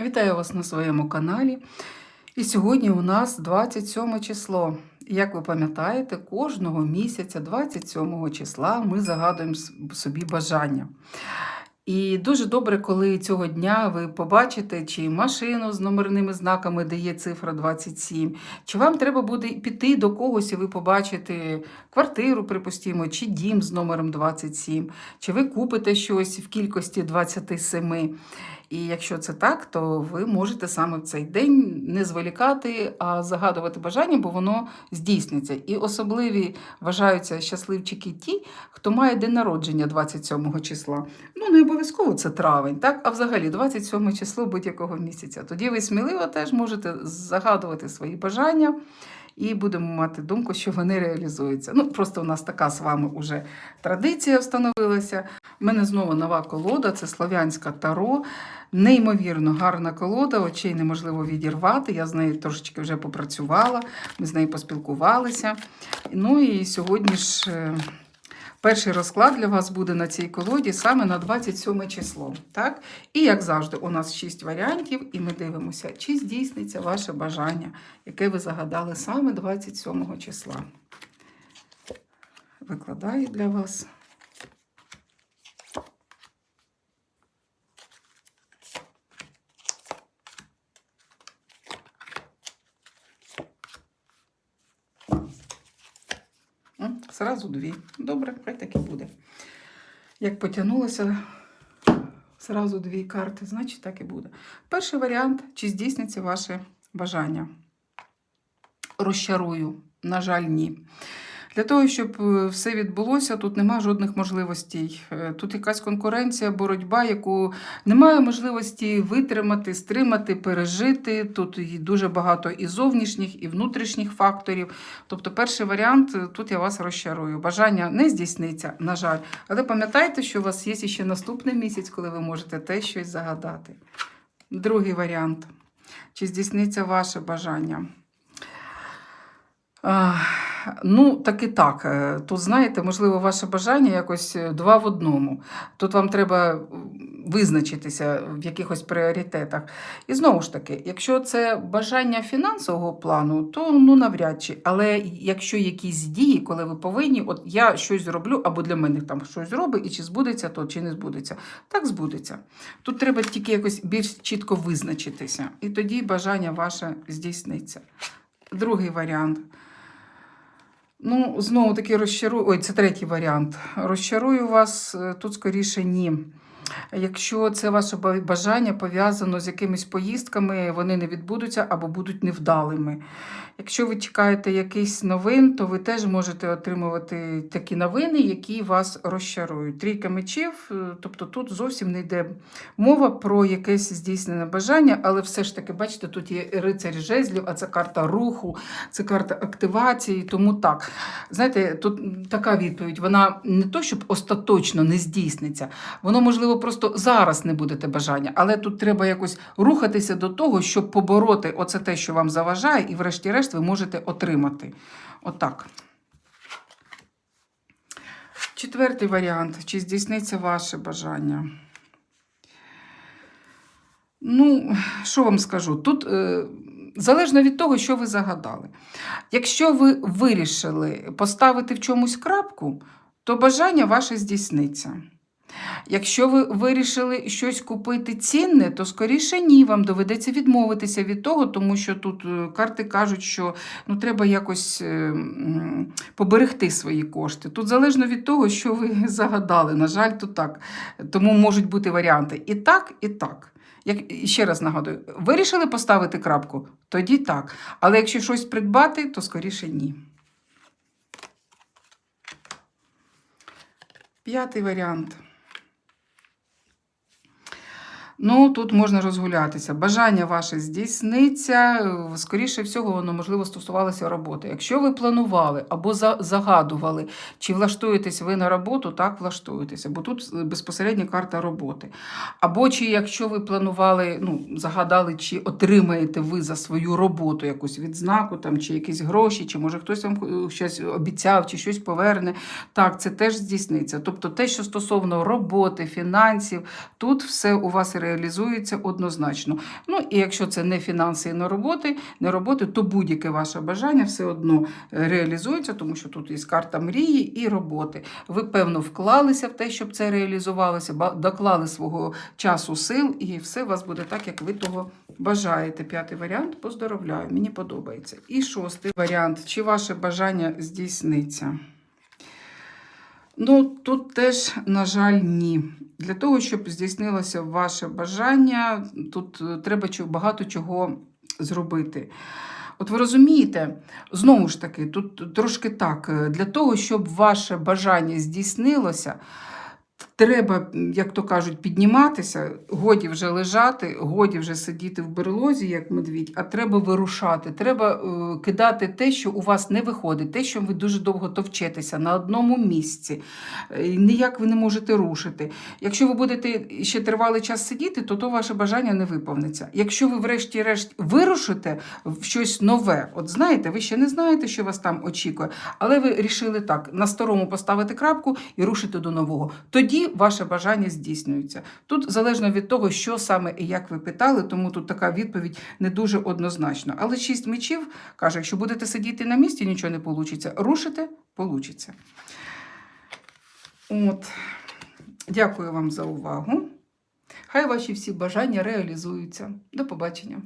Вітаю вас на своєму каналі. І сьогодні у нас 27 число. Як ви пам'ятаєте, кожного місяця, 27 числа, ми загадуємо собі бажання. І дуже добре, коли цього дня ви побачите, чи машину з номерними знаками, де є цифра 27, чи вам треба буде піти до когось, і ви побачите квартиру, припустимо, чи дім з номером 27, чи ви купите щось в кількості 27. І якщо це так, то ви можете саме в цей день не зволікати, а загадувати бажання, бо воно здійсниться. І особливі вважаються щасливчики ті, хто має день народження 27 числа. Ну, не обов'язково це травень, так? а взагалі 27 число будь-якого місяця. Тоді ви сміливо теж можете загадувати свої бажання. І будемо мати думку, що вони реалізуються. Ну, просто у нас така з вами уже традиція встановилася. У мене знову нова колода, це Слов'янська Таро. Неймовірно гарна колода, очей неможливо відірвати. Я з нею трошечки вже попрацювала, ми з нею поспілкувалися. Ну і сьогодні ж е, перший розклад для вас буде на цій колоді саме на 27 число. Так? І як завжди, у нас 6 варіантів, і ми дивимося, чи здійсниться ваше бажання, яке ви загадали саме 27 числа. Викладаю для вас. М, Зразу дві. Добре, хай так і буде. Як потягнулося зразу дві карти, значить так і буде. Перший варіант, чи здійсниться ваше бажання. Розчарую, на жаль, ні. Для того, щоб е, все відбулося, тут немає жодних можливостей. Е, Тут якась конкуренція, боротьба, яку немає можливості витримати, стримати, пережити. Тут дуже багато і зовнішніх, і внутрішніх факторів. Тобто, перший варіант е, тут я вас розчарую. Бажання не здійсниться, на жаль. Але пам'ятайте, що у вас є ще наступний місяць, коли ви можете те щось загадати. Другий варіант. Чи здійсниться ваше бажання? А, Ну, так і так. Е, Тут, знаєте, можливо, ваше бажання якось е, два в одному. Тут вам треба визначитися в якихось пріоритетах. І знову ж таки, якщо це бажання фінансового плану, то ну навряд чи. Але якщо якісь дії, коли ви повинні, от я щось зроблю, або для мене там щось зробить, і чи збудеться то, чи не збудеться, так збудеться. Тут треба тільки якось більш чітко визначитися. І тоді бажання ваше здійсниться. Другий варіант. Ну, знову таки розчарую. Ой, це третій варіант. Розчарую вас е, тут скоріше ні. Якщо це ваше бажання пов'язано з якимись поїздками, вони не відбудуться або будуть невдалими. Якщо ви чекаєте якийсь новин, то ви теж можете отримувати такі новини, які вас розчарують. Трійка мечів, е, тобто тут зовсім не йде мова про якесь здійснене бажання, але все ж таки, бачите, тут є рицарь жезлів, а це карта руху, це карта активації, тому так. Знаєте, тут така відповідь, вона не то, щоб остаточно не здійсниться, воно, можливо, просто зараз не будете бажання, але тут треба якось рухатися до того, щоб побороти оце те, що вам заважає, і врешті-решт ви можете отримати. Отак. Четвертий варіант. Чи здійсниться ваше бажання? Ну, що вам скажу? Тут е, залежно від того, що ви загадали. Якщо ви вирішили поставити в чомусь крапку, то бажання ваше здійсниться. Якщо ви вирішили щось купити цінне, то скоріше ні, вам доведеться відмовитися від того, тому що тут е, карти кажуть, що ну, треба якось е, поберегти свої кошти. Тут залежно від того, що ви загадали. На жаль, тут так. Тому можуть бути варіанти і так, і так. Як ще раз нагадую, вирішили поставити крапку, тоді так. Але якщо щось придбати, то скоріше ні. П'ятий варіант. Ну, тут можна розгулятися. Бажання ваше здійсниться. е, Скоріше всього, воно можливо стосувалося роботи. Якщо ви планували або загадували, чи влаштуєтесь ви на роботу, так влаштуєтеся, бо тут е, безпосередньо карта роботи. Або чи якщо ви планували, ну, загадали, чи отримаєте ви за свою роботу якусь відзнаку, там, чи якісь гроші, чи може хтось вам е, щось обіцяв, чи щось поверне. Так, це теж здійсниться. Тобто те, що стосовно роботи, фінансів, тут все у вас реалізується. однозначно. Ну і якщо це не фінанси і не роботи, не роботи, то будь-яке ваше бажання все одно е, реалізується, тому що тут є карта мрії і роботи. Ви, певно, вклалися в те, щоб це реалізувалося, доклали свого часу, сил, і все у вас буде так, як ви того бажаєте. П'ятий варіант поздоровляю, мені подобається. І шостий варіант, чи ваше бажання здійсниться? Ну, тут теж, на жаль, ні. Для того, щоб здійснилося ваше бажання, тут е, треба багато чого зробити. От ви розумієте, знову ж таки, тут трошки так, е, для того, щоб ваше бажання здійснилося, треба, як то кажуть, підніматися, годі вже лежати, годі вже сидіти в берлозі, як медвідь, а треба вирушати. Треба е, кидати те, що у вас не виходить, те, що ви дуже довго товчетеся на одному місці. Е, Ніяк ви не можете рушити. Якщо ви будете ще тривалий час сидіти, то то ваше бажання не виповниться. Якщо ви, врешті-решт, вирушите в щось нове, от знаєте, ви ще не знаєте, що вас там очікує, але ви рішили так: на старому поставити крапку і рушити до нового. Тоді ваше бажання здійснюється. Тут залежно від того, що саме і як ви питали, тому тут така відповідь не дуже однозначна. Але шість мечів каже: якщо будете сидіти на місці, нічого не вийде. Рушите, вийде. От. Дякую вам за увагу. Хай ваші всі бажання реалізуються. До побачення.